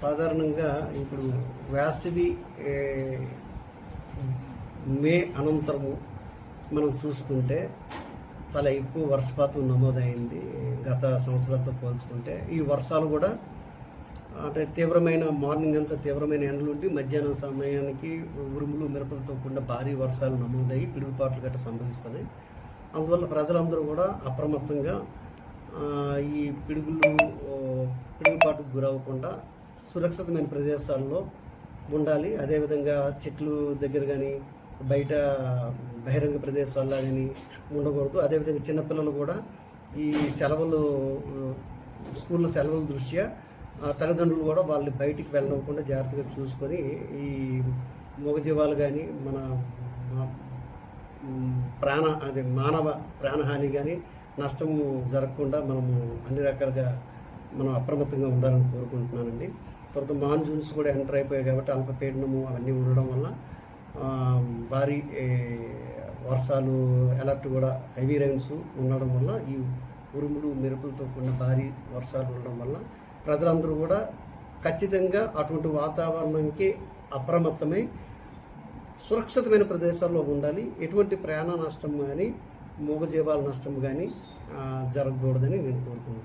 సాధారణంగా ఇప్పుడు వేసవి మే అనంతరము మనం చూసుకుంటే చాలా ఎక్కువ వర్షపాతం నమోదైంది గత సంవత్సరాలతో పోల్చుకుంటే. ఈ వర్షాలు కూడా అంటే తీవ్రమైన మార్నింగ్ అంతా తీవ్రమైన ఎండలు ఉండి మధ్యాహ్నం సమయానికి ఉరుములు మిరపలతో కూడిన భారీ వర్షాలు నమోదయ్యి పిడుగుపాట్లు గట్రా సంభవిస్తున్నాయి. అందువల్ల ప్రజలందరూ కూడా అప్రమత్తంగా ఈ పిడుగులు పిడుగుపాటుకు గురవ్వకుండా సురక్షితమైన ప్రదేశాల్లో ఉండాలి. అదేవిధంగా చెట్లు దగ్గర కానీ బయట బహిరంగ ప్రదేశాల్లో కానీ ఉండకూడదు. అదేవిధంగా చిన్నపిల్లలు కూడా ఈ సెలవులు స్కూల్లో సెలవుల దృష్ట్యా ఆ తల్లిదండ్రులు కూడా వాళ్ళని బయటికి వెళ్ళనివ్వకుండా జాగ్రత్తగా చూసుకొని ఈ మూగజీవాలు కానీ మన ప్రాణ అదే మానవ ప్రాణహాని కానీ నష్టం జరగకుండా మనము అన్ని రకాలుగా మనం అప్రమత్తంగా ఉండాలని కోరుకుంటున్నానండి. తర్వాత మాన్సూన్స్ కూడా ఎంటర్ అయిపోయాయి కాబట్టి అల్పపీడనము అవన్నీ ఉండడం వల్ల భారీ వర్షాలు అలర్ట్ కూడా హెవీ రైన్స్ ఉండడం వల్ల ఈ ఉరుములు మెరుపులతో కూడిన భారీ వర్షాలు ఉండడం వల్ల ప్రజలందరూ కూడా ఖచ్చితంగా అటువంటి వాతావరణంకి అప్రమత్తమై సురక్షితమైన ప్రదేశాల్లో ఉండాలి. ఎటువంటి ప్రాణ నష్టం కానీ మూగజీవాల నష్టం కానీ జరగకూడదని నేను కోరుకుంటున్నాను.